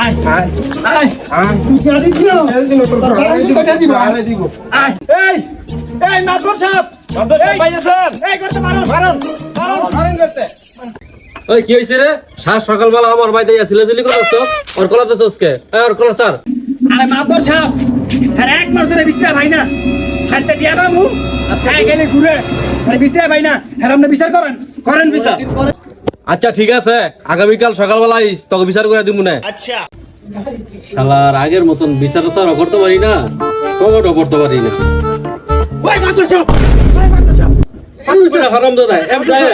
আয় আয় আয়। আয় দিচ্ছি না এই দিন তোর আয় দিব কয়টা দিব? আয় দিব আয় এই এই মাদবর সাহেব মাদবর সাহেব পাইছেন এই করতে মারুন করতে ওই কি হয়েছে রে? সার সকালবেলা আমার বাড়িতে ইয়া সিলাজিলি করতেছ ওর কলাতে চসকে ওর কলা স্যার। আরে মাদবর সাহেব আরে এক মাস ধরে বিস্তার ভাই না। হাতে টিয়া বাবু আজকে গেলে ঘুরে আরে বিস্তার ভাই না। হ্যাঁ আপনি বিচার করেন করেন বিচার। আচ্ছা ঠিক আছে। আগামীকাল সকালবেলা আইস তোকে বিচার করে দিব না। আচ্ছা। শালার আগের মতন বিচার তো আর করতে পারি না। টমেটো করতে পারি না।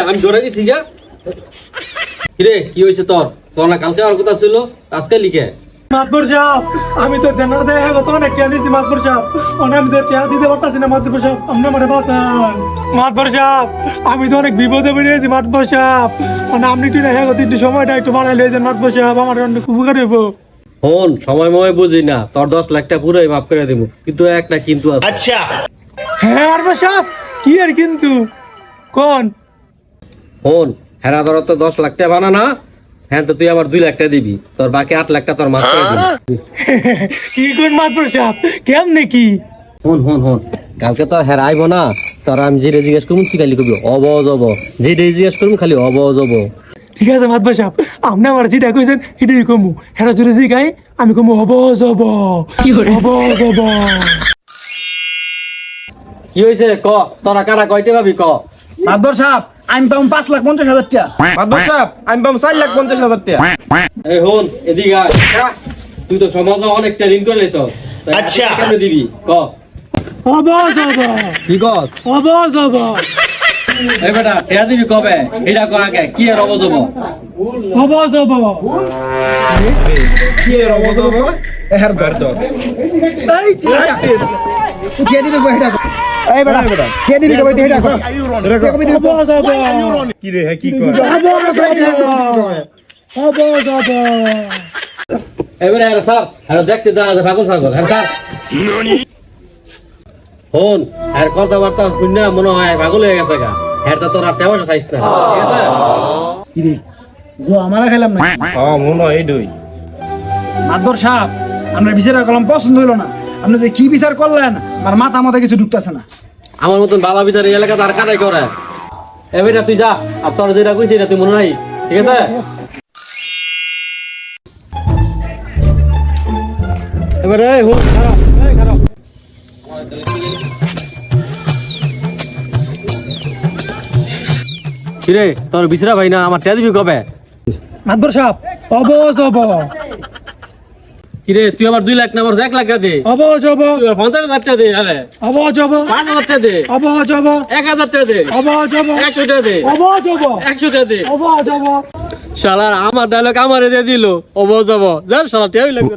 আমি জোরে গেছি গা। কিরে কি হয়েছে তোর? তোর না কালকে আর কথা ছিল আজকে লিখে। মাতবর সাহেব আমি তো দেনার দেয় কত অনেক টিয়া দিয়েছি মাতবর সাহেব। অনেক আমি তো টিয়া দিতে পারতাছি না মাতবর সাহেব আপনি মানে বাঁচান। মাতবর সাহেব আমি তো অনেক বিপদে বেরিয়েছি মাতবর সাহেব। মানে আপনি তুই হ্যাঁ তিনটি সময়টা একটু বাড়াই লিয়েছেন মাতবর সাহেব আমার অনেক উপকার হইব। ফোন সময় ময় বুঝি না তোর দশ লাখ টাকা পুরোই মাফ করে দিব কিন্তু একটা কিন্তু আছে। হ্যাঁ মাতবর সাহেব কি আর কিন্তু? কোন? ফোন হেরা ধর তো দশ লাখ টাকা বানা না। হ্যাঁ তো তুই আবার দুই লাখ টাকা দিবি। তোর বাকি আট লাখ টাকা তোর দিবি। কি কোন মাতবর সাহেব কেমনে কি? হন হন হন। কালকে তো হেরা আইব না। তোর আমি যেটা জিজ্ঞেস করব তুই খালি কবি অব। জব যেটা জিজ্ঞেস করব খালি অব। জব ঠিক আছে মাতবর সাহেব আপনি আমার যেটা কইছেন এটাই কমু। হেরা যদি জিগাই আমি কমু হব যাব হব যাব কি হয়েছে ক তোরা কারা কয়তে ভাবি ক? মাদবর সাহেব আমি পাবো পাঁচ লাখ পঞ্চাশ হাজার টাকা। মাদবর সাহেব আমি পাম চার লাখ পঞ্চাশ হাজার টাকা। এই হন এদিকে আয়। তুই তো সমাজে অনেকটা ঋণ করে লেছ আচ্ছা। কেমনে দিবি? ক। কি যাব এই বেটা টেয়া দিবি কবে? এটা ক আগে। কি আর অব জব হব যাব কি এর অবস্থা হবে? এর ঘর তো এই কে দিবে গো এটা এই বেটা বেটা। কে দিবে গো এটা কো হব যাব কি রে হ্যাঁ কি কর হব যাব এবারে আরে স্যার। আরে দেখতে যা আছে ফাগল সাগর স্যার। হন আর কথাবার্তা শুনে মনে হয় পাগল হয়ে গেছে গা। হ্যাঁ তো তোর আর টেবা চাইছ না। ঠিক আছে? কি রে? গো আমারা খেলাম না হ্যাঁ মনে হয় এই দুই মাদবর সাহেব আমরা বিচার করলাম পছন্দ হলো না। আপনি যে কি বিচার করলেন আমার মাথা মাথা কিছু ঢুকতেছে না। আমার মতন বাবা বিচার এই এলাকাতে আর কাটাই করে এবারে তুই যা। আর তোর যেটা কইছি এটা তুই মনে রাখিস ঠিক আছে? এবারে এই হুন খারাপ খারাপ কিরে তোর বিচরা ভাই না আমার দিবি কবে? মাতবর সাহেব হব যাব কিরে তুই আমার দুই লাখ না আমার এক লাখ দে। হব আমার পঞ্চাশ হাজার টাকা দে আরে হব যাব পাঁচ হাজার টাকা দে। হব যাব এক হাজার টাকা দে। হব যাব একশো টাকা দে। হব যাব একশো টাকা দে। হব যাব শালার আমার ডায়লগ আমারে দিয়ে দিল। ও যাব যার শালা টেয়াই লাগবে।